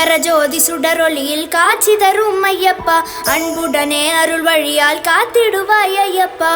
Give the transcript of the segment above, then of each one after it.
அகர ஜோதி சுடரொளியில் காட்சி தரும் ஐயப்பா. அன்புடனே அருள் வழியால் காத்திடுவாய் ஐயப்பா.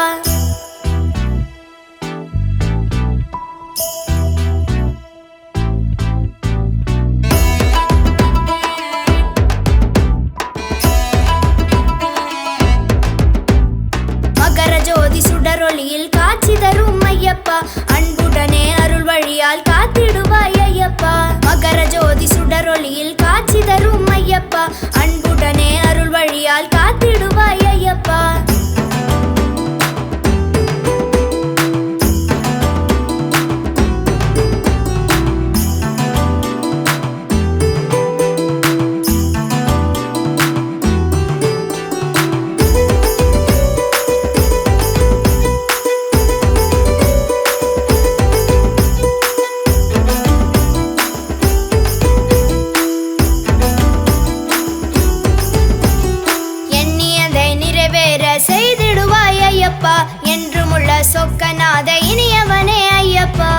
செய்திடுவாய் ஐயப்பா. என்றும் உள்ள சொக்கநாத இனியவனே ஐயப்பா.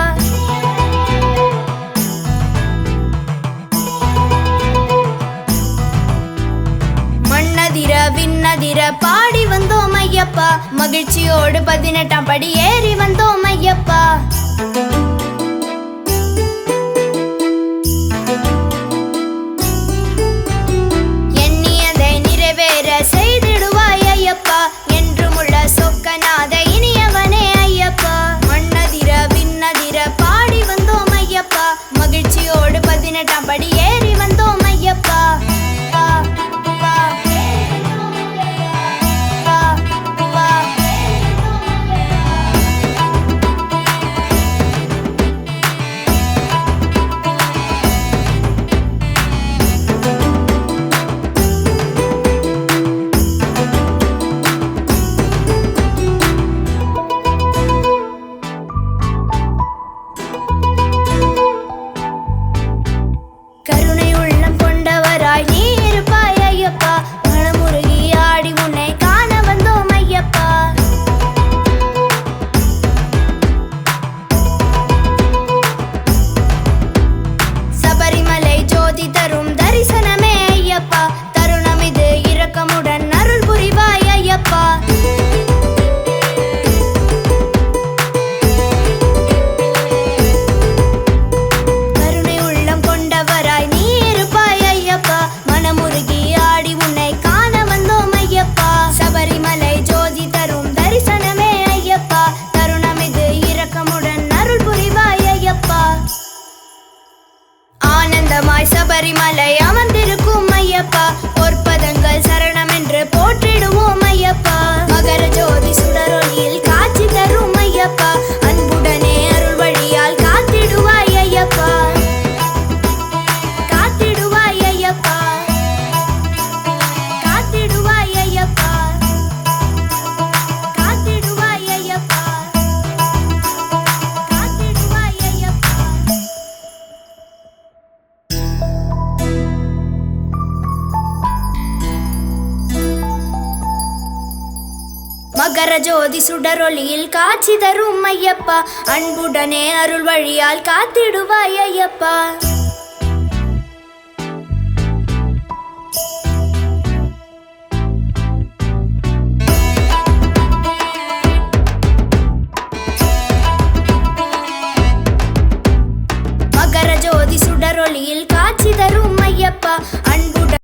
மண்ணதிர விண்ணதிர பாடி வந்தோம் ஐயப்பா. மகிழ்ச்சியோடு பதினெட்டாம் படி ஏறி வந்தோம் ஐயப்பா. சபரிமலை அமர்ந்திருக்கும் ஐயப்பா. அகர ஜோதி சுடரொளியில் காட்சி தரும் ஐயப்பா. அன்புடனே அருள் வழியால் காத்திடுவாய் ஐயப்பா.